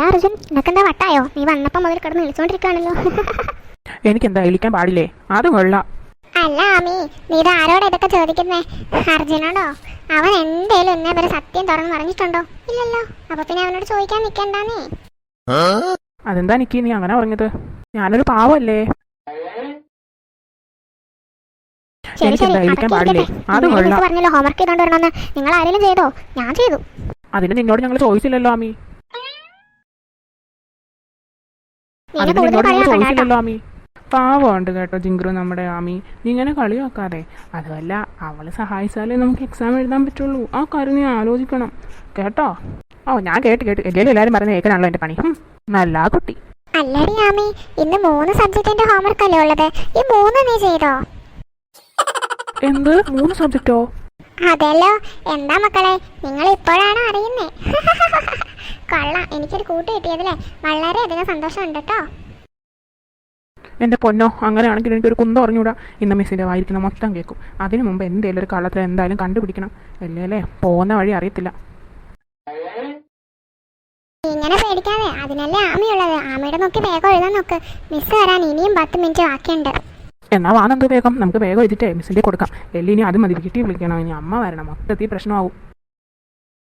അല്ല അർജുൻ നിനക്കെന്താ വട്ടായോ? നീ വന്നപ്പോൾ മുതൽ കിടന്ന് വിളിച്ചോണ്ടിരിക്കുകയാണല്ലോ എനിക്കെന്താ വിളിക്കാൻ പാടില്ലേ? അത് കൊള്ളാം. അല്ല ആമി നീ ഇത് ആരോടാ ഇതൊക്കെ ചോദിക്കുന്നേ? അർജുനോടോ? അവൻ എന്തേലും എന്നെ വരെ സത്യം തുറന്ന് പറഞ്ഞിട്ടുണ്ടോ? ഇല്ലല്ലോ. അപ്പൊ പിന്നെ അവനോട് ചോദിക്കാൻ നിൽക്കണ്ടാന്നേ അതെന്താ നിക്കി നീ അങ്ങനെ പറഞ്ഞത്? ഞാനൊരു പാവല്ലേ? ശരി ശരി. പറഞ്ഞല്ലോ ഹോംവർക്ക് ചെയ്തോണ്ട് വരണമെന്ന്. നിങ്ങൾ ആരെങ്കിലും ചെയ്തോ? ഞാൻ ചെയ്തു. അതിന് നിന്നോട് ഞങ്ങൾ ചോദിച്ചില്ലല്ലോ ആമി. അതിന് നിന്നോട് ചോദിച്ചില്ലല്ലോ ആമി. പാവമുണ്ട് കേട്ടോ ജിങ്ക്രു നമ്മുടെ ആമി. നീ ഇങ്ങനെ കളിയാക്കാതെ അതുമല്ല അവൾ സഹായിച്ചാലേ നമുക്ക് എക്സാം എഴുതാൻ പറ്റുള്ളൂ. ആ കാര്യം നീ ആലോചിക്കണം. കേട്ടോ? ഓ ഞാൻ കേട്ട് കേട്ട്. എല്ലാവരും എല്ലാവരും പറഞ്ഞ കേൾക്കാനാണല്ലോ എന്റെ പണി. നല്ല കുട്ടി. അല്ലടി ആമി ഇന്ന് മൂന്ന് സബ്ജക്റ്റിന്റെ ഹോംവർക്ക് അല്ലേ ഉള്ളത്? ഈ മൂന്ന് നീ ചെയ്തോ? എന്ത്? മൂന്ന് സബ്ജക്റ്റോ അതെല്ലോ. എന്താ മക്കളെ നിങ്ങൾ ഇപ്പോഴാണ് അറിയുന്നേ? കൊള്ളാം എനിക്കൊരു കൂട്ട് കിട്ടിയതിൽ വളരെയധികം സന്തോഷമുണ്ട് കേട്ടോ. എന്റെ പൊന്നോ അങ്ങനെയാണെങ്കിൽ എനിക്കൊരു കുന്തം അറിഞ്ഞൂടാ ഇന്ന് മിസ്സിന്റെ വായിരിക്കുന്ന മൊത്തം കേൾക്കും അതിനു മുമ്പ് എന്തെങ്കിലും ഒരു കള്ളത്തിൽ എന്തായാലും കണ്ടുപിടിക്കണം. അല്ലേ അല്ലേ? പോകുന്ന വഴി അറിയത്തില്ല. ഇങ്ങനെ പേടിക്കാതെ അതിനല്ലേ ആമയുള്ളത്? ആമയുടെ നോക്കി വേഗം എഴുതാൻ നോക്ക്. മിസ് വരാൻ ഇനിയും പത്ത് മിനിറ്റ് ബാക്കിയുണ്ട്. എന്നാ വാ നമുക്ക് വേഗം. നമുക്ക് വേഗം എഴുതിട്ടേ മിസ്സിന്റെ കൊടുക്കാം. എല്ലാം ഇനി അത് മതി കിട്ടി വിളിക്കണം. ഇനി അമ്മ വരണം. മൊത്തത്തിൽ പ്രശ്നമാവും.